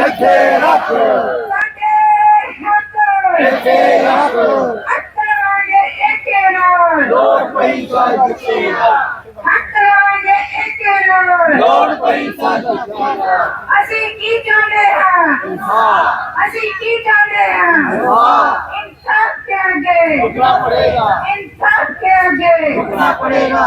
ਇੱਥੇ ਰੱਖ। ਸਾਡੇ ਹੱਕ ਇੱਥੇ ਰੱਖ। ਹੱਕਾਂ ਏਕੇ ਨਾਲ। ਲੋੜ ਪਈ ਸਾਜਿਸ਼ੇਰਾ ਹੱਕਾਂ ਏਕੇ ਨਾਲ। ਲੋੜ ਪਈ ਸਾਜਿਸ਼ੇਰਾ ਅਸੀਂ ਕੀ ਚਾਹੁੰਦੇ ਹਾਂ? ਹਾਂ। ਅਸੀਂ ਕੀ ਚਾਹੁੰਦੇ ਹਾਂ? ਹਾਂ। ਇਨਸਾਫ ਕੇ ਅੱਗੇ ਰੁਕਣਾ ਪੜੇਗਾ। ਇਨਸਾਫ ਕੇ ਅੱਗੇ ਰੁਕਣਾ ਪੜੇਗਾ।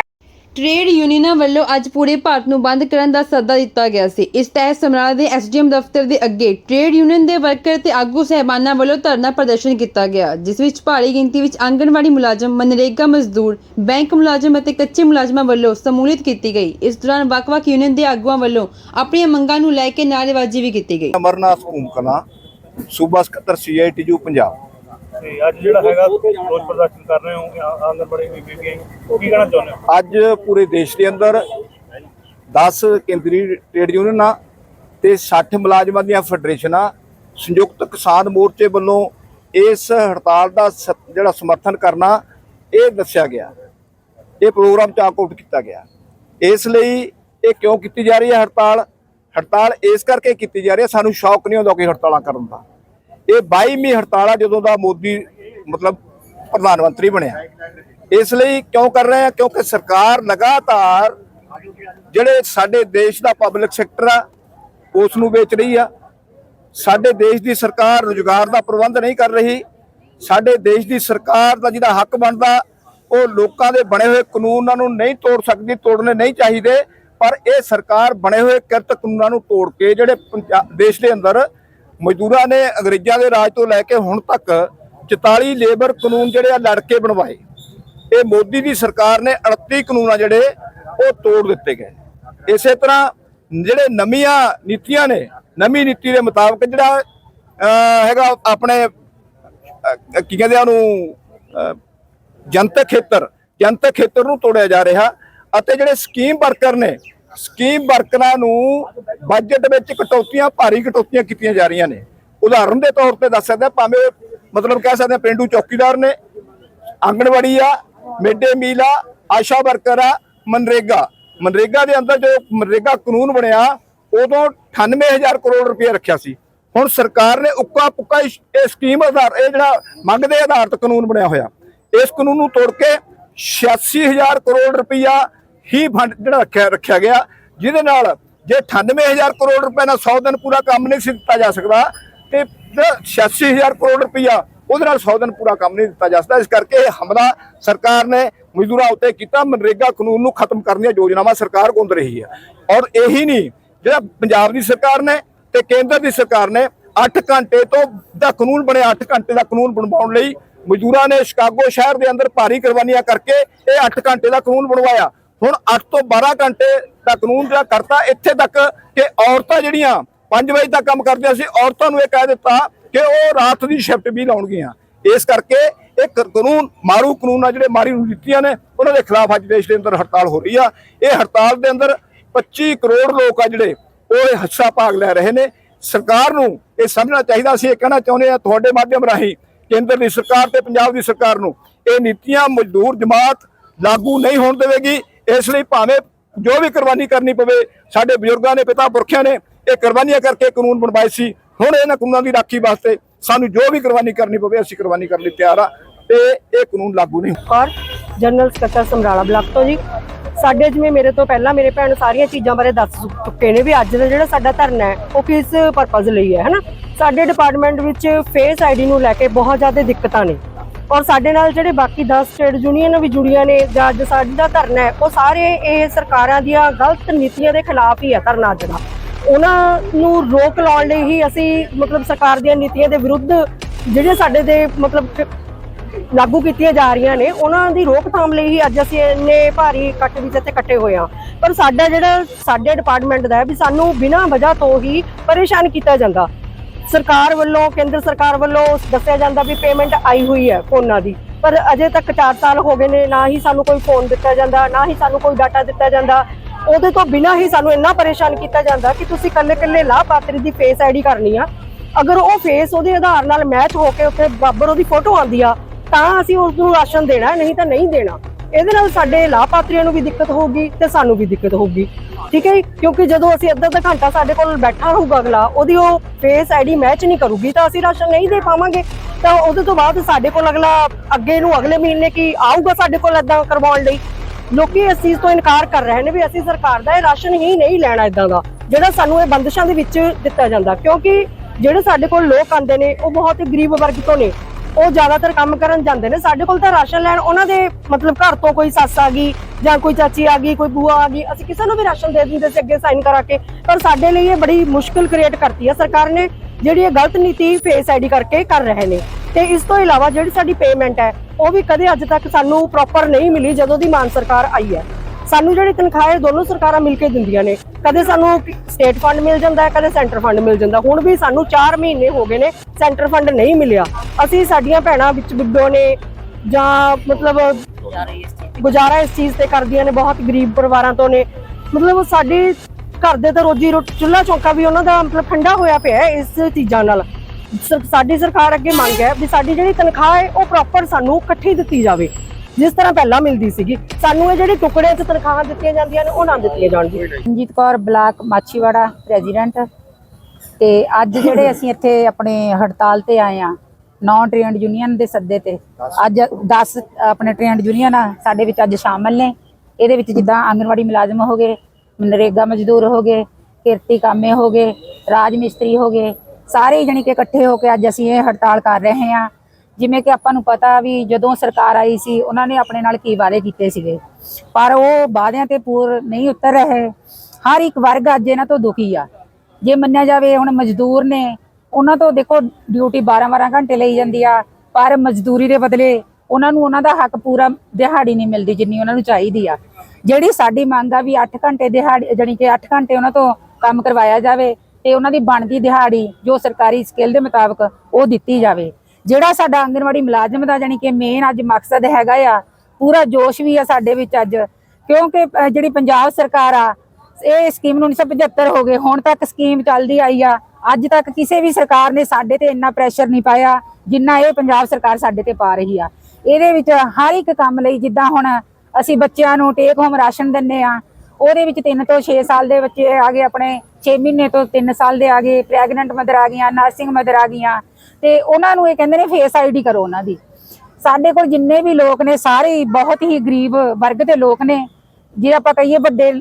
ਟ੍ਰੇਡ ਯੂਨੀਅਨਾਂ ਵੱਲੋਂ ਅੱਜ ਪੂਰੇ ਭਾਰਤ ਨੂੰ ਬੰਦ ਕਰਨ ਦਾ ਸੱਦਾ ਦਿੱਤਾ ਗਿਆ ਸੀ। ਇਸ ਤਹਿਤ ਸਮਰਾਲਾ ਦੇ ਐਸਡੀਐਮ ਦਫ਼ਤਰ ਦੇ ਅੱਗੇ ਟ੍ਰੇਡ ਯੂਨੀਅਨ ਦੇ ਵਰਕਰ ਤੇ ਆਗੂ ਸਹਿਬਾਨਾਂ ਵੱਲੋਂ ਧਰਨਾ ਪ੍ਰਦਰਸ਼ਨ ਕੀਤਾ ਗਿਆ, ਜਿਸ ਵਿੱਚ ਭਾਰੀ ਗਿਣਤੀ ਵਿੱਚ ਆਂਗਣਵਾੜੀ ਮੁਲਾਜ਼ਮ, ਮਨਰੇਗਾ ਮਜ਼ਦੂਰ, ਬੈਂਕ ਮੁਲਾਜ਼ਮ ਅਤੇ ਕੱਚੇ ਮੁਲਾਜ਼ਮਾਂ ਵੱਲੋਂ ਸਮੂਲੀਅਤ ਕੀਤੀ ਗਈ। ਇਸ ਦੌਰਾਨ ਵੱਖ-ਵੱਖ ਯੂਨੀਅਨ ਦੇ ਆਗੂਆਂ ਵੱਲੋਂ ਆਪਣੀਆਂ ਮੰਗਾਂ ਨੂੰ ਲੈ ਕੇ ਨਾਅਰੇਬਾਜ਼ੀ ਵੀ ਕੀਤੀ ਗਈ। ਅਮਰਨਾਥ ਭੂਮਕਲਾ, ਸੂਬਾ ਸਕੱਤਰ ਸੀਆਈਟੀਯੂ ਪੰਜਾਬ। ਤੇ ਅੱਜ ਜਿਹੜਾ ਹੈਗਾ ਰੋਜ਼ ਪ੍ਰਦਰਸ਼ਨ ਕਰ ਰਹੇ ਹੋ ਆ- ਆਂਗਣਵਾੜੀ ਵੀ ਬੀਬੀਆਂ ਕੀ ਕਹਿਣਾ ਚਾਹੁੰਦੇ ਹੋ? ਅੱਜ ਪੂਰੇ ਦੇਸ਼ ਦੇ ਅੰਦਰ 10 ਕੇਂਦਰੀ ਟ੍ਰੇਡ ਯੂਨੀਅਨਾਂ ਤੇ 60 ਮੁਲਾਜ਼ਮਾਂ ਦੀਆਂ ਫੈਡਰੇਸ਼ਨਾਂ ਸੰਯੁਕਤ ਕਿਸਾਨ ਮੋਰਚੇ ਵੱਲੋਂ ਇਸ ਹੜਤਾਲ ਦਾ ਸ- ਜਿਹੜਾ ਸਮਰਥਨ ਕਰਨਾ ਇਹ ਦੱਸਿਆ ਗਿਆ। ਇਹ ਪ੍ਰੋਗਰਾਮ ਚਾਕਆਊਟ ਕੀਤਾ ਗਿਆ। ਇਸ ਲਈ ਇਹ ਕਿਉਂ ਕੀਤੀ ਜਾ ਰਹੀ ਹੈ ਹੜਤਾਲ? ਹੜਤਾਲ ਇਸ ਕਰਕੇ ਕੀਤੀ ਜਾ ਰਹੀ ਹੈ ਸਾਨੂੰ ਸ਼ੌਕ ਨਹੀਂ ਹੁੰਦਾ ਕੋਈ ਹੜਤਾਲਾਂ ਕਰਨ ਦਾ। ਇਹ 22ਵੀਂ ਹੜਤਾਲ ਆ ਜਦੋਂ ਦਾ ਮੋਦੀ, ਮਤਲਬ ਪ੍ਰਧਾਨ ਮੰਤਰੀ ਬਣਿਆ। ਇਸ ਲਈ ਕਿਉਂ ਕਰ ਰਹੇ ਆ? ਕਿਉਂਕਿ ਸਰਕਾਰ ਲਗਾਤਾਰ ਜਿਹੜੇ ਸਾਡੇ ਦੇਸ਼ ਦਾ ਪਬਲਿਕ ਸੈਕਟਰ ਆ ਉਸ ਨੂੰ ਵੇਚ ਰਹੀ ਆ। ਸਾਡੇ ਦੇਸ਼ ਦੀ ਸਰਕਾਰ ਰੁਜ਼ਗਾਰ ਦਾ ਪ੍ਰਬੰਧ ਨਹੀਂ ਕਰ ਰਹੀ। ਸਾਡੇ ਦੇਸ਼ ਦੀ ਸਰਕਾਰ ਦਾ ਜਿਹੜਾ ਹੱਕ ਬਣਦਾ, ਉਹ ਲੋਕਾਂ ਦੇ ਬਣੇ ਹੋਏ ਕਾਨੂੰਨਾਂ ਨੂੰ ਨਹੀਂ ਤੋੜ ਸਕਦੀ, ਤੋੜਨੇ ਨਹੀਂ ਚਾਹੀਦੇ। ਪਰ ਇਹ ਸਰਕਾਰ ਬਣੇ ਹੋਏ ਕਿਰਤ ਕਾਨੂੰਨਾਂ ਨੂੰ ਤੋੜ ਕੇ ਜਿਹੜੇ ਪੰਜਾ- ਦੇਸ਼ ਦੇ ਅੰਦਰ ਮਜ਼ਦੂਰਾਂ ਨੇ ਅੰਗਰੇਜ਼ਾਂ ਦੇ ਰਾਜ ਤੋਂ ਲੈ ਕੇ ਹੁਣ ਤੱਕ 44 ਲੇਬਰ ਕਾਨੂੰਨ ਜਿਹੜੇ ਆ ਲੜ ਕੇ ਬਣਵਾਏ। ਇਹ ਮੋਦੀ ਦੀ ਸਰਕਾਰ ਨੇ 38 ਕਾਨੂੰਨ ਆ ਜਿਹੜੇ ਉਹ ਤੋੜ ਦਿੱਤੇ ਗਏ। ਇਸੇ ਤਰ੍ਹਾਂ ਜਿਹੜੇ ਨਵੀਆਂ ਨੀਤੀਆਂ ਨੇ ਨਵੀਂ ਨੀਤੀ ਦੇ ਮੁਤਾਬਕ ਜਿਹੜਾ ਅਹ, ਹੈਗਾ ਆਪਣੇ ਕੀ ਕਹਿੰਦੇ ਆ ਉਹਨੂੰ ਜਨਤਕ ਖੇਤਰ ਜਨਤਕ ਖੇਤਰ ਨੂੰ ਤੋੜਿਆ ਜਾ ਰਿਹਾ। ਅਤੇ ਜਿਹੜੇ ਸਕੀਮ ਵਰਕਰ ਨੇ ਸਕੀਮ ਵਰਕਰਾਂ ਨੂੰ ਬਜਟ ਵਿੱਚ ਕਟੌਤੀਆਂ, ਭਾਰੀ ਕਟੌਤੀਆਂ ਕੀਤੀਆਂ ਜਾ ਰਹੀਆਂ ਨੇ। ਉਦਾਹਰਨ ਦੇ ਤੌਰ ਤੇ ਦੱਸ ਸਕਦੇ, ਭਾਵੇਂ ਮਤਲਬ ਕਹਿ ਸਕਦੇ ਹਾਂ ਪਿੰਡੂ ਚੌਕੀਦਾਰ ਨੇ, ਆਂਗਣਵਾੜੀ ਆ ਮਿਡ ਡੇ ਮੀਲ ਆ, ਆਸ਼ਾ ਵਰਕਰ ਆ, ਮਨਰੇਗਾ। ਮਨਰੇਗਾ ਦੇ ਅੰਦਰ ਜੋ ਮਨਰੇਗਾ ਕਾਨੂੰਨ ਬਣਿਆ, ਉਦੋਂ 98000 ਕਰੋੜ ਰੁਪਏ ਰੱਖਿਆ ਸੀ। ਹੁਣ ਸਰਕਾਰ ਨੇ ਉੱਕਾ ਪੁੱਕਾ ਇਹ ਸਕੀਮ ਆਧਾਰ, ਇਹ ਜਿਹੜਾ ਮੰਗ ਦੇ ਆਧਾਰ ਤੇ ਕਾਨੂੰਨ ਬਣਿਆ ਹੋਇਆ। ਇਸ ਕਾਨੂੰਨ ਨੂੰ ਤੋੜ ਕੇ 86000 ਕਰੋੜ ਰੁਪਇਆ ਹੀ ਫੰਡ ਜਿਹੜਾ ਰੱਖਿਆ ਰੱਖਿਆ ਗਿਆ, ਜਿਹਦੇ ਨਾਲ ਜੇ 98000 ਕਰੋੜ ਰੁਪਏ ਨਾਲ 100 ਦਿਨ ਪੂਰਾ ਕੰਮ ਨਹੀਂ ਸੀ ਦਿੱਤਾ ਜਾ ਸਕਦਾ, ਤੇ 86000 ਕਰੋੜ ਰੁਪਇਆ ਉਹਦੇ ਨਾਲ 100 ਦਿਨ ਪੂਰਾ ਕੰਮ ਨਹੀਂ ਦਿੱਤਾ ਜਾ ਸਕਦਾ। ਇਸ ਕਰਕੇ ਇਹ ਹਮਲਾ ਸਰਕਾਰ ਨੇ ਮਜ਼ਦੂਰਾਂ ਉੱਤੇ ਕੀਤਾ, ਮਨਰੇਗਾ ਕਾਨੂੰਨ ਨੂੰ ਖਤਮ ਕਰਨ ਦੀਆਂ ਯੋਜਨਾਵਾਂ ਸਰਕਾਰ ਗੁੰਦ ਰਹੀ ਹੈ। ਔਰ ਇਹੀ ਨਹੀਂ, ਜਿਹੜਾ ਪੰਜਾਬ ਦੀ ਸਰਕਾਰ ਨੇ ਤੇ ਕੇਂਦਰ ਦੀ ਸਰਕਾਰ ਨੇ 8 ਘੰਟੇ ਤੋਂ ਦਾ ਕਾਨੂੰਨ ਬਣਿਆ 8 ਘੰਟੇ ਦਾ ਕਾਨੂੰਨ ਬਣਵਾਉਣ ਲਈ ਮਜ਼ਦੂਰਾਂ ਨੇ ਸ਼ਿਕਾਗੋ ਸ਼ਹਿਰ ਦੇ ਅੰਦਰ ਭਾਰੀ ਕੁਰਬਾਨੀਆਂ ਕਰਕੇ ਇਹ 8 ਘੰਟੇ ਦਾ ਕਾਨੂੰਨ ਬਣਵਾਇਆ। ਹੁਣ 8 ਤੋਂ 12 ਘੰਟੇ ਦਾ ਕਾਨੂੰਨ ਜਿਹੜਾ ਕਰਤਾ, ਇੱਥੇ ਤੱਕ ਕਿ ਔਰਤਾਂ ਜਿਹੜੀਆਂ 5 ਵਜੇ ਤੱਕ ਕੰਮ ਕਰਦੀਆਂ ਸੀ, ਔਰਤਾਂ ਨੂੰ ਇਹ ਕਹਿ ਦਿੱਤਾ ਕਿ ਉਹ ਰਾਤ ਦੀ ਸ਼ਿਫਟ ਵੀ ਲਾਉਣਗੀਆਂ। ਇਸ ਕਰਕੇ ਇਹ ਕ- ਕਾਨੂੰਨ, ਮਾਰੂ ਕਾਨੂੰਨ ਆ ਜਿਹੜੇ ਮਾਰੀ ਨੀਤੀਆਂ ਨੇ, ਉਹਨਾਂ ਦੇ ਖਿਲਾਫ ਅੱਜ ਦੇਸ਼ ਦੇ ਅੰਦਰ ਹੜਤਾਲ ਹੋ ਰਹੀ ਆ। ਇਹ ਹੜਤਾਲ ਦੇ ਅੰਦਰ 25 ਕਰੋੜ ਲੋਕ ਆ ਜਿਹੜੇ, ਉਹ ਇਹ ਹਿੱਸਾ ਭਾਗ ਲੈ ਰਹੇ ਨੇ। ਸਰਕਾਰ ਨੂੰ ਇਹ ਸਮਝਣਾ ਚਾਹੀਦਾ ਸੀ, ਇਹ ਕਹਿਣਾ ਚਾਹੁੰਦੇ ਆ ਤੁਹਾਡੇ ਮਾਧਿਅਮ ਰਾਹੀਂ, ਕੇਂਦਰ ਦੀ ਸਰਕਾਰ ਤੇ ਪੰਜਾਬ ਦੀ ਸਰਕਾਰ ਨੂੰ, ਇਹ ਨੀਤੀਆਂ ਮਜ਼ਦੂਰ ਜਮਾਤ ਲਾਗੂ ਨਹੀਂ ਹੋਣ ਦੇਵੇਗੀ। ਇਸ ਲਈ ਭਾਵੇਂ ਜੋ ਵੀ ਕੁਰਬਾਨੀ ਕਰਨੀ ਪਵੇ, ਸਾਡੇ ਬਜ਼ੁਰਗਾਂ ਨੇ, ਪਿਤਾ ਪੁਰਖਿਆਂ ਨੇ ਇਹ ਕੁਰਬਾਨੀਆਂ ਕਰਕੇ ਕਾਨੂੰਨ ਬਣਵਾਏ ਸੀ। ਹੁਣ ਇਹਨਾਂ ਕਾਨੂੰਨਾਂ ਦੀ ਰਾਖੀ ਵਾਸਤੇ ਸਾਨੂੰ ਜੋ ਵੀ ਕੁਰਬਾਨੀ ਕਰਨੀ ਪਵੇ, ਅਸੀਂ ਕੁਰਬਾਨੀ ਕਰਨ ਲਈ ਤਿਆਰ ਆ ਤੇ ਇਹ ਕਾਨੂੰਨ ਲਾਗੂ ਨਹੀਂ ਕੌਰ ਜਨਰਲ ਸਕੱਤਰ ਸਮਰਾਲਾ ਬਲਾਕ ਤੋਂ ਜੀ, ਸਾਡੇ ਜਿਵੇਂ ਮੇਰੇ ਤੋਂ ਪਹਿਲਾਂ ਮੇਰੇ ਭੈਣ ਸਾਰੀਆਂ ਚੀਜ਼ਾਂ ਬਾਰੇ ਦੱਸ ਚੁੱਕੇ ਨੇ ਵੀ ਅੱਜ ਦਾ ਜਿਹੜਾ ਸਾਡਾ ਧਰਨਾ ਹੈ, ਉਹ ਕਿਸ ਪਰਪਸ ਲਈ ਹੈ, ਹਨਾ? ਸਾਡੇ ਡਿਪਾਰਟਮੈਂਟ ਵਿੱਚ ਫੇਸ ਆਈਡੀ ਨੂੰ ਲੈ ਕੇ ਬਹੁਤ ਜ਼ਿਆਦਾ ਦਿੱਕਤਾਂ ਨੇ। ਔਰ ਸਾਡੇ ਨਾਲ ਜਿਹੜੇ ਬਾਕੀ 10 ਸਟੇਟ ਯੂਨੀਅਨ ਵੀ ਜੁੜੀਆਂ ਨੇ ਜਾਂ ਅੱਜ ਸਾਡਾ ਧਰਨਾ ਹੈ, ਉਹ ਸਾਰੇ ਇਹ ਸਰਕਾਰਾਂ ਦੀਆਂ ਗਲਤ ਨੀਤੀਆਂ ਦੇ ਖਿਲਾਫ ਹੀ ਹੈ ਧਰਨਾ ਅੱਜ ਦਾ। ਉਹਨਾਂ ਨੂੰ ਰੋਕ ਲਾਉਣ ਲਈ ਹੀ ਅਸੀਂ ਮਤਲਬ ਸਰਕਾਰ ਦੀਆਂ ਨੀਤੀਆਂ ਦੇ ਵਿਰੁੱਧ ਜਿਹੜੇ ਸਾਡੇ ਦੇ ਮਤਲਬ ਲਾਗੂ ਕੀਤੀਆਂ ਜਾ ਰਹੀਆਂ ਨੇ, ਉਹਨਾਂ ਦੀ ਰੋਕਥਾਮ ਲਈ ਹੀ ਅੱਜ ਅਸੀਂ ਇੰਨੇ ਭਾਰੀ ਇਕੱਠ ਵਿੱਚ ਇੱਥੇ ਇਕੱਠੇ ਹੋਏ ਹਾਂ। ਪਰ ਸਾਡਾ ਜਿਹੜਾ ਸਾਡੇ ਡਿਪਾਰਟਮੈਂਟ ਦਾ ਹੈ ਵੀ ਸਾਨੂੰ ਬਿਨਾਂ ਵਜ੍ਹਾ ਤੋਂ ਹੀ ਪਰੇਸ਼ਾਨ ਕੀਤਾ ਜਾਂਦਾ। ਸਰਕਾਰ ਵੱਲੋਂ, ਕੇਂਦਰ ਸਰਕਾਰ ਵੱਲੋਂ ਦੱਸਿਆ ਜਾਂਦਾ ਵੀ ਪੇਮੈਂਟ ਆਈ ਹੋਈ ਹੈ ਫੋਨਾਂ ਦੀ। ਪਰ ਅਜੇ ਤੱਕ 4 ਸਾਲ ਹੋ ਗਏ ਨੇ, ਨਾ ਹੀ ਸਾਨੂੰ ਕੋਈ ਫੋਨ ਦਿੱਤਾ ਜਾਂਦਾ, ਨਾ ਹੀ ਸਾਨੂੰ ਕੋਈ ਡਾਟਾ ਦਿੱਤਾ ਜਾਂਦਾ। ਉਹਦੇ ਤੋਂ ਬਿਨਾਂ ਹੀ ਸਾਨੂੰ ਇੰਨਾ ਪਰੇਸ਼ਾਨ ਕੀਤਾ ਜਾਂਦਾ ਕਿ ਤੁਸੀਂ ਕੱਲੇ ਕੱਲੇ ਲਾਭਪਾਤਰੀ ਦੀ ਫੇਸ ਆਈਡੀ ਕਰਨੀ ਆ। ਅਗਰ ਉਹ ਫੇਸ ਉਹਦੇ ਆਧਾਰ ਨਾਲ ਮੈਚ ਹੋ ਕੇ ਉੱਥੇ ਬਾਬਰ ਉਹਦੀ ਫੋਟੋ ਆਂਦੀ ਆ, ਤਾਂ ਅਸੀਂ ਉਸ ਨੂੰ ਰਾਸ਼ਨ ਦੇਣਾ, ਨਹੀਂ ਤਾਂ ਨਹੀਂ ਦੇਣਾ। ਇਹਦੇ ਨਾਲ ਸਾਡੇ ਲਾਭਪਾਤਰੀਆਂ ਨੂੰ ਵੀ ਦਿੱਕਤ ਹੋਊਗੀ ਤੇ ਸਾਨੂੰ ਵੀ ਦਿੱਕਤ ਹੋਊਗੀ। ਠੀਕ ਹੈ ਕਿਉਂਕਿ ਜਦੋਂ ਅਸੀਂ ਅੱਧਾ ਅੱਧਾ ਘੰਟਾ ਸਾਡੇ ਕੋਲ ਬੈਠਾ ਰਹੂਗਾ ਅਗਲਾ, ਉਹਦੀ ਉਹ ਫੇਸ ਆਈਡੀ ਮੈਚ ਨਹੀਂ ਕਰੂਗੀ ਤਾਂ ਅਸੀਂ ਰਾਸ਼ਨ ਨਹੀਂ ਦੇ ਪਾਵਾਂਗੇ। ਤਾਂ ਉਹਦੇ ਤੋਂ ਬਾਅਦ ਸਾਡੇ ਕੋਲ ਅਗਲਾ ਅੱਗੇ ਨੂੰ ਅਗਲੇ ਮਹੀਨੇ ਕੀ ਆਊਗਾ ਸਾਡੇ ਕੋਲ ਏਦਾਂ ਕਰਵਾਉਣ ਲਈ? ਲੋਕੀ ਇਸ ਚੀਜ਼ ਤੋਂ ਇਨਕਾਰ ਕਰ ਰਹੇ ਨੇ ਵੀ ਅਸੀਂ ਸਰਕਾਰ ਦਾ ਇਹ ਰਾਸ਼ਨ ਹੀ ਨਹੀਂ ਲੈਣਾ ਇਦਾਂ ਦਾ, ਜਿਹੜਾ ਸਾਨੂੰ ਇਹ ਬੰਦਸ਼ਾਂ ਦੇ ਵਿੱਚ ਦਿੱਤਾ ਜਾਂਦਾ। ਕਿਉਂਕਿ ਜਿਹੜੇ ਸਾਡੇ ਕੋਲ ਲੋਕ ਆਉਂਦੇ ਨੇ, ਉਹ ਬਹੁਤ ਗਰੀਬ ਵਰਗ ਤੋਂ ਨੇ। ਉਹ ਜ਼ਿਆਦਾਤਰ ਕੰਮ ਕਰਨ ਜਾਂਦੇ ਨੇ। ਸਾਡੇ ਕੋਲ ਤਾਂ ਰਾਸ਼ਨ ਲੈਣ ਉਹਨਾਂ ਦੇ ਮਤਲਬ ਘਰ ਤੋਂ ਕੋਈ ਸੱਸ ਆ ਗਈ ਜਾਂ ਕੋਈ ਚਾਚੀ ਆ ਗਈ, ਕੋਈ ਬੂਆ ਆ ਗਈ, ਅਸੀਂ ਕਿਸੇ ਨੂੰ ਵੀ ਰਾਸ਼ਨ ਦੇ ਦਿੰਦੇ ਸੀ ਅੱਗੇ ਸਾਈਨ ਕਰਾ ਕੇ। ਪਰ ਸਾਡੇ ਲਈ ਇਹ ਬੜੀ ਮੁਸ਼ਕਲ ਕ੍ਰੀਏਟ ਕਰਤੀ ਹੈ ਸਰਕਾਰ ਨੇ ਜਿਹੜੀ ਇਹ ਗਲਤ ਨੀਤੀ ਫੇਸ ਆਈਡੀ ਕਰਕੇ ਕਰ ਰਹੇ ਨੇ। ਤੇ ਇਸ ਤੋਂ ਇਲਾਵਾ ਜਿਹੜੀ ਸਾਡੀ ਪੇਮੈਂਟ ਹੈ, ਉਹ ਵੀ ਕਦੇ ਅੱਜ ਤੱਕ ਸਾਨੂੰ ਪ੍ਰੋਪਰ ਨਹੀਂ ਮਿਲੀ ਜਦੋਂ ਦੀ ਮਾਨ ਸਰਕਾਰ ਆਈ ਹੈ। ਸਾਨੂੰ ਜਿਹੜੀ ਤਨਖਾਹ ਹੈ ਦੋਨੋਂ ਸਰਕਾਰਾਂ ਮਿਲ ਕੇ ਦਿੰਦੀਆਂ ਨੇ। ਕਦੇ ਸਾਨੂੰ ਸਟੇਟ ਫੰਡ ਮਿਲ ਜਾਂਦਾ ਹੈ ਕਦੇ ਸੈਂਟਰ ਫੰਡ ਮਿਲ ਜਾਂਦਾ। ਹੁਣ ਵੀ ਸਾਨੂੰ 4 ਮਹੀਨੇ ਹੋ ਗਏ ਨੇ ਸੈਂਟਰ ਫੰਡ ਨਹੀਂ ਮਿਲਿਆ। ਅਸੀਂ ਸਾਡੀਆਂ ਭੈਣਾਂ ਵਿੱਚ ਬਿੱਡੋ ਨੇ ਜਾਂ ਮਤਲਬ ਗੁਜ਼ਾਰਾ ਇਸ ਚੀਜ਼ ਤੇ ਕਰਦੀਆਂ ਨੇ, ਬਹੁਤ ਗਰੀਬ ਪਰਿਵਾਰਾਂ ਤੋਂ ਨੇ। ਮਤਲਬ ਸਾਡੀ ਘਰ ਦੇ ਤਾਂ ਰੋਜੀ ਰੋਟੀ ਚੁੱਲ੍ਹਾ ਚੌਂਕਾ ਵੀ ਉਹਨਾਂ ਦਾ ਮਤਲਬ ਠੰਡਾ ਹੋਇਆ ਪਿਆ ਇਸ ਚੀਜ਼ਾਂ ਨਾਲ। ਸਾਡੀ ਸਰਕਾਰ ਅੱਗੇ ਮੰਗ ਹੈ ਵੀ ਸਾਡੀ ਜਿਹੜੀ ਤਨਖਾਹ ਹੈ, ਉਹ ਪ੍ਰੋਪਰ ਸਾਨੂੰ ਇਕੱਠੀ ਦਿੱਤੀ ਜਾਵੇ। ਜਿਸ ਤਰ੍ਹਾਂ ਪਹਿਲਾਂ ਮਿਲਦੀ ਸੀਗੀ, ਸਾਨੂੰ ਇਹ ਜਿਹੜੀ ਟੁਕੜੇ 'ਚ ਤਨਖਾਹਾਂ ਦਿੱਤੀਆਂ ਜਾਂਦੀਆਂ ਨੇ, ਉਹ ਨਾ ਦਿੱਤੀਆਂ ਜਾਣਗੀਆਂ। Ranjit Kaur block Machhiwara president. ਤੇ ਅੱਜ ਜਿਹੜੇ ਅਸੀਂ ਇੱਥੇ ਆਪਣੇ ਹੜਤਾਲ ਤੇ ਆਏ ਆ ਨੌ ਟ੍ਰੇਨਡ ਯੂਨੀਅਨ ਦੇ ਸੱਦੇ ਤੇ, ਅੱਜ 10 ਆਪਣੇ ਟ੍ਰੇਨਡ ਯੂਨੀਅਨ ਆ, ਸਾਡੇ ਵਿੱਚ ਅੱਜ ਸ਼ਾਮਲ ਨੇ। ਇਹਦੇ ਵਿੱਚ ਜਿੱਦਾਂ ਆਂਗਨਵਾੜੀ ਮੁਲਾਜ਼ਮ ਹੋ ਗਏ ਨਰੇਗਾ ਮਜ਼ਦੂਰ ਹੋ ਗਏ, ਕਿਰਤੀ ਕਾਮੇ ਹੋ ਗਏ, ਰਾਜ ਮਿਸਤਰੀ ਹੋ ਗਏ, ਸਾਰੇ ਜਣੀ ਕਿ ਇਕੱਠੇ ਹੋ ਕੇ ਅੱਜ ਅਸੀਂ ਇਹ ਹੜਤਾਲ ਕਰ ਰਹੇ ਹਾਂ। ਜਿਵੇਂ ਕਿ ਆਪਾਂ ਨੂੰ ਪਤਾ ਵੀ ਜਦੋਂ ਸਰਕਾਰ ਆਈ ਸੀ, ਉਹਨਾਂ ਨੇ ਆਪਣੇ ਨਾਲ ਕੀ ਵਾਅਦੇ ਕੀਤੇ ਸੀਗੇ। ਪਰ ਉਹ ਵਾਅਦਿਆਂ ਤੇ ਪੂਰ ਨਹੀਂ ਉਤਰ ਰਹੇ। ਹਰ ਇੱਕ ਵਰਗ ਅੱਜ ਇਹਨਾਂ ਤੋਂ ਦੁਖੀ ਆ। ਜੇ ਮੰਨਿਆ ਜਾਵੇ, ਹੁਣ ਮਜ਼ਦੂਰ ਨੇ, ਉਹਨਾਂ ਤੋਂ ਦੇਖੋ, ਡਿਊਟੀ 12-12 ਘੰਟੇ ਲਈ ਜਾਂਦੀ ਆ, ਪਰ ਮਜ਼ਦੂਰੀ ਦੇ ਬਦਲੇ ਉਹਨਾਂ ਨੂੰ ਉਹਨਾਂ ਦਾ ਹੱਕ ਪੂਰਾ ਦਿਹਾੜੀ ਨਹੀਂ ਮਿਲਦੀ ਜਿੰਨੀ ਉਹਨਾਂ ਨੂੰ ਚਾਹੀਦੀ ਆ। ਜਿਹੜੀ ਸਾਡੀ ਮੰਗ ਆ ਵੀ 8 ਘੰਟੇ ਦਿਹਾੜੀ, ਜਾਣੀ ਕਿ 8 ਘੰਟੇ ਉਹਨਾਂ ਤੋਂ ਕੰਮ ਕਰਵਾਇਆ ਜਾਵੇ ਤੇ ਉਹਨਾਂ ਦੀ ਬਣਦੀ ਦਿਹਾੜੀ ਜੋ ਸਰਕਾਰੀ ਸਕੇਲ ਦੇ ਮੁਤਾਬਕ ਉਹ ਦਿੱਤੀ ਜਾਵੇ। ਜਿਹੜਾ ਸਾਡਾ ਆਂਗਨਵਾੜੀ ਮੁਲਾਜ਼ਮ ਦਾ ਜਾਣੀ ਕਿ ਮੇਨ ਅੱਜ ਮਕਸਦ ਹੈਗਾ ਆ, ਪੂਰਾ ਜੋਸ਼ ਵੀ ਆ ਸਾਡੇ ਵਿੱਚ ਅੱਜ। ਕਿਉਂਕਿ ਜਿਹੜੀ ਪੰਜਾਬ ਸਰਕਾਰ ਆ, ਇਹ ਸਕੀਮ ਨੂੰ 1975 ਹੋ ਗਏ, ਹੁਣ ਤੱਕ ਸਕੀਮ ਚੱਲਦੀ ਆਈ ਆ। ਅੱਜ ਤੱਕ ਕਿਸੇ ਵੀ ਸਰਕਾਰ ਨੇ ਸਾਡੇ ਤੇ ਇੰਨਾ ਪ੍ਰੈਸ਼ਰ ਨਹੀਂ ਪਾਇਆ ਜਿੰਨਾ ਇਹ ਪੰਜਾਬ ਸਰਕਾਰ ਸਾਡੇ ਤੇ ਪਾ ਰਹੀ ਆ। ਇਹਦੇ ਵਿੱਚ ਹਰ ਇੱਕ ਕੰਮ ਲਈ ਜਿੱਦਾਂ ਹੁਣ ਅਸੀਂ ਬੱਚਿਆਂ ਨੂੰ ਟੇਕ ਹੋਮ ਰਾਸ਼ਨ ਦਿੰਨੇ ਆ ਉਹਦੇ ਵਿੱਚ 3 ਤੋਂ 6 ਸਾਲ ਦੇ ਬੱਚੇ ਆ ਗਏ ਆਪਣੇ 6 ਮਹੀਨੇ ਤੋਂ 3 ਸਾਲ ਦੇ ਆ ਗਏ ਪ੍ਰੈਗਨੈਂਟ ਮਦਰ ਆ ਗਈਆਂ ਨਰਸਿੰਗ ਮਦਰ ਆ ਗਈਆਂ। ਤੇ ਉਹਨਾਂ ਨੂੰ ਇਹ ਕਹਿੰਦੇ ਨੇ ਫੇਸ ਆਈਡੀ ਕਰੋ ਉਹਨਾਂ ਦੀ। ਸਾਡੇ ਕੋਲ ਜਿੰਨੇ ਵੀ ਲੋਕ ਨੇ, ਸਾਰੇ ਬਹੁਤ ਹੀ ਗਰੀਬ ਵਰਗ ਦੇ ਲੋਕ ਨੇ। ਜੇ ਆਪਾਂ ਕਹੀਏ ਵੱਡੇ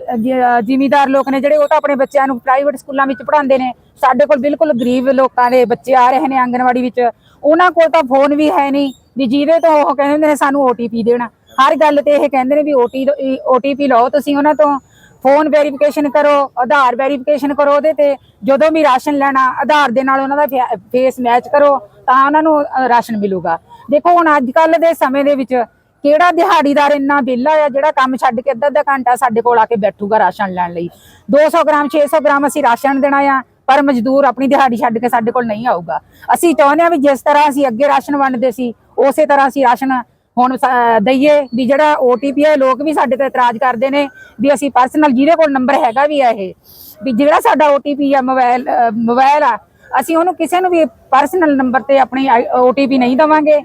ਜ਼ਿਮੀਦਾਰ ਲੋਕ ਨੇ ਜਿਹੜੇ, ਉਹ ਤਾਂ ਆਪਣੇ ਬੱਚਿਆਂ ਨੂੰ ਪ੍ਰਾਈਵੇਟ ਸਕੂਲਾਂ ਵਿੱਚ ਪੜ੍ਹਾਉਂਦੇ ਨੇ। ਸਾਡੇ ਕੋਲ ਬਿਲਕੁਲ ਗਰੀਬ ਲੋਕਾਂ ਦੇ ਬੱਚੇ ਆ ਰਹੇ ਨੇ ਆਂਗਨਵਾੜੀ ਵਿੱਚ। ਉਹਨਾਂ ਕੋਲ ਤਾਂ ਫੋਨ ਵੀ ਹੈ ਨਹੀਂ, ਵੀ ਜਿਹਦੇ ਤੋਂ ਉਹ ਕਹਿੰਦੇ ਨੇ ਸਾਨੂੰ OTP ਦੇਣਾ। ਹਰ ਗੱਲ ਤੇ ਇਹ ਕਹਿੰਦੇ ਨੇ ਵੀ OTP ਲਓ ਤੁਸੀਂ ਉਹਨਾਂ ਤੋਂ। ਫੋਨ ਵੈਰੀਫਿਕੇਸ਼ਨ ਕਰੋ, ਆਧਾਰ ਵੈਰੀਫਿਕੇਸ਼ਨ ਕਰੋ ਉਹਦੇ ਤੇ। ਜਦੋਂ ਵੀ ਰਾਸ਼ਨ ਲੈਣਾ, ਆਧਾਰ ਦੇ ਨਾਲ ਉਹਨਾਂ ਦਾ ਫੇਸ ਮੈਚ ਕਰੋ, ਤਾਂ ਉਹਨਾਂ ਨੂੰ ਰਾਸ਼ਨ ਮਿਲੂਗਾ। ਦੇਖੋ ਹੁਣ ਅੱਜ ਕੱਲ ਦੇ ਸਮੇਂ ਦੇ ਵਿੱਚ ਕਿਹੜਾ ਦਿਹਾੜੀਦਾਰ ਇੰਨਾ ਵਿਹਲਾ ਆ, ਜਿਹੜਾ ਕੰਮ ਛੱਡ ਕੇ ਅੱਧਾ ਅੱਧਾ ਘੰਟਾ ਸਾਡੇ ਕੋਲ ਆ ਕੇ ਬੈਠੂਗਾ ਰਾਸ਼ਨ ਲੈਣ ਲਈ। 200 ਗ੍ਰਾਮ 600 ਗ੍ਰਾਮ ਅਸੀਂ ਰਾਸ਼ਨ ਦੇਣਾ ਆ, ਪਰ ਮਜ਼ਦੂਰ ਆਪਣੀ ਦਿਹਾੜੀ ਛੱਡ ਕੇ ਸਾਡੇ ਕੋਲ ਨਹੀਂ ਆਊਗਾ। ਅਸੀਂ ਚਾਹੁੰਦੇ ਆ ਵੀ ਜਿਸ ਤਰ੍ਹਾਂ ਅਸੀਂ ਅੱਗੇ ਰਾਸ਼ਨ ਵੰਡਦੇ ਸੀ, ਉਸੇ ਤਰ੍ਹਾਂ ਅਸੀਂ ਰਾਸ਼ਨ ਹੁਣ ਸ- ਦਈਏ ਵੀ ਜਿਹੜਾ OTP ਹੈ ਲੋਕ ਵੀ ਸਾਡੇ ਤੇ ਇਤਰਾਜ਼ ਕਰਦੇ ਨੇ ਵੀ ਅਸੀਂ ਪਰਸਨਲ ਜਿਹਦੇ ਕੋਲ ਨੰਬਰ ਹੈਗਾ ਵੀ ਆ ਇਹ ਵੀ ਜਿਹੜਾ ਸਾਡਾ OTP ਆ ਮੋਬਾਈਲ ਅ, ਮੋਬਾਈਲ ਆ ਅਸੀਂ ਉਹਨੂੰ ਕਿਸੇ ਨੂੰ ਵੀ ਪਰਸਨਲ ਨੰਬਰ ਤੇ ਆਪਣੀ OTP ਨਹੀਂ ਦਵਾਂਗੇ।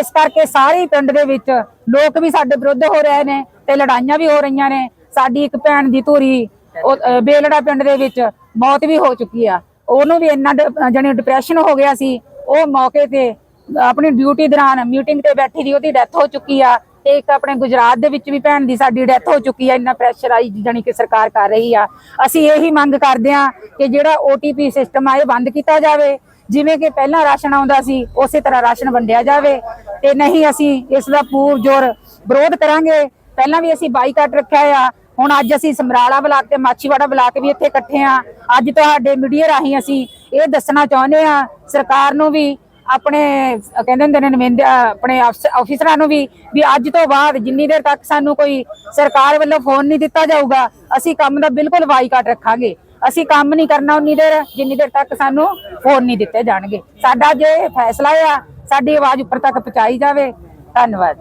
ਇਸ ਕਰਕੇ ਸਾਰੇ ਪਿੰਡ ਦੇ ਵਿੱਚ ਲੋਕ ਵੀ ਸਾਡੇ ਵਿਰੁੱਧ ਹੋ ਰਹੇ ਨੇ ਤੇ ਲੜਾਈਆਂ ਵੀ ਹੋ ਰਹੀਆਂ ਨੇ। ਸਾਡੀ ਇੱਕ ਭੈਣ ਦੀ ਧੂਰੀ ਉਹ, ਬੇਲੜਾ ਪਿੰਡ ਦੇ ਵਿੱਚ ਮੌਤ ਵੀ ਹੋ ਚੁੱਕੀ ਆ। ਉਹਨੂੰ ਵੀ ਇੰਨਾ ਜਾਨੀ ਡਿਪਰੈਸ਼ਨ ਹੋ ਗਿਆ ਸੀ। ਉਹ ਮੌਕੇ ਤੇ ਆਪਣੀ ਡਿਊਟੀ ਦੌਰਾਨ ਮੀਟਿੰਗ ਤੇ ਬੈਠੀ ਦੀ ਉਹਦੀ ਡੈਥ ਹੋ ਚੁੱਕੀ ਆ ਤੇ ਇੱਕ ਆਪਣੇ ਗੁਜਰਾਤ ਦੇ ਵਿੱਚ ਵੀ ਭੈਣ ਦੀ ਸਾਡੀ ਡੈਥ ਹੋ ਚੁੱਕੀ ਆ, ਇੰਨਾ ਪ੍ਰੈਸ਼ਰ ਆਈ ਜਾਨੀ ਕਿ ਸਰਕਾਰ ਕਰ ਰਹੀ ਆ। ਅਸੀਂ ਇਹੀ ਮੰਗ ਕਰਦੇ ਆ ਕਿ ਜਿਹੜਾ OTP ਸਿਸਟਮ ਆ, ਇਹ ਬੰਦ ਕੀਤਾ ਜਾਵੇ। ਜਿਵੇਂ ਕਿ ਪਹਿਲਾਂ ਰਾਸ਼ਨ ਆਉਂਦਾ ਸੀ, ਉਸੇ ਤਰ੍ਹਾਂ ਰਾਸ਼ਨ ਵੰਡਿਆ ਜਾਵੇ। ਤੇ ਨਹੀਂ ਅਸੀਂ ਇਸ ਦਾ ਪੂਰ ਜ਼ੋਰ ਵਿਰੋਧ ਕਰਾਂਗੇ। ਪਹਿਲਾਂ ਵੀ ਅਸੀਂ ਬਾਈਕਾਟ ਰੱਖਿਆ ਆ। ਹੁਣ ਅੱਜ ਅਸੀਂ ਸਮਰਾਲਾ ਬਲਾਕ ਤੇ ਮਾਛੀਵਾੜਾ ਬਲਾਕ ਵੀ ਇੱਥੇ ਇਕੱਠੇ ਆ। ਅੱਜ ਤੁਹਾਡੇ ਮੀਡੀਆ ਰਾਹੀਂ ਅਸੀਂ ਇਹ ਦੱਸਣਾ ਚਾਹੁੰਦੇ ਆ ਸਰਕਾਰ ਨੂੰ ਵੀ ਆਪਣੇ ਕਹਿੰਦੇ ਹੁੰਦੇ ਨੇ ਨੁਮਾਇੰਦੇ ਆਪਣੇ ਅਫਸ- ਅਫੀਸਰਾਂ ਨੂੰ ਵੀ ਵੀ ਅੱਜ ਤੋਂ ਬਾਅਦ ਜਿੰਨੀ ਦੇਰ ਤੱਕ ਸਾਨੂੰ ਕੋਈ ਸਰਕਾਰ ਵੱਲੋਂ ਫੋਨ ਨਹੀਂ ਦਿੱਤਾ ਜਾਊਗਾ, ਅਸੀਂ ਕੰਮ ਦਾ ਬਿਲਕੁਲ ਬਾਈਕਾਟ ਰੱਖਾਂਗੇ। ਅਸੀਂ ਕੰਮ ਨਹੀਂ ਕਰਨਾ ਉਨੀ ਦੇਰ, ਜਿੰਨੀ ਦੇਰ ਤੱਕ ਸਾਨੂੰ ਫੋਨ ਨਹੀਂ ਦਿੱਤੇ ਜਾਣਗੇ। ਸਾਡਾ ਜੇ ਫੈਸਲਾ ਆ, ਸਾਡੀ ਆਵਾਜ਼ ਉੱਪਰ ਤੱਕ ਪਹੁੰਚਾਈ ਜਾਵੇ। ਧੰਨਵਾਦ।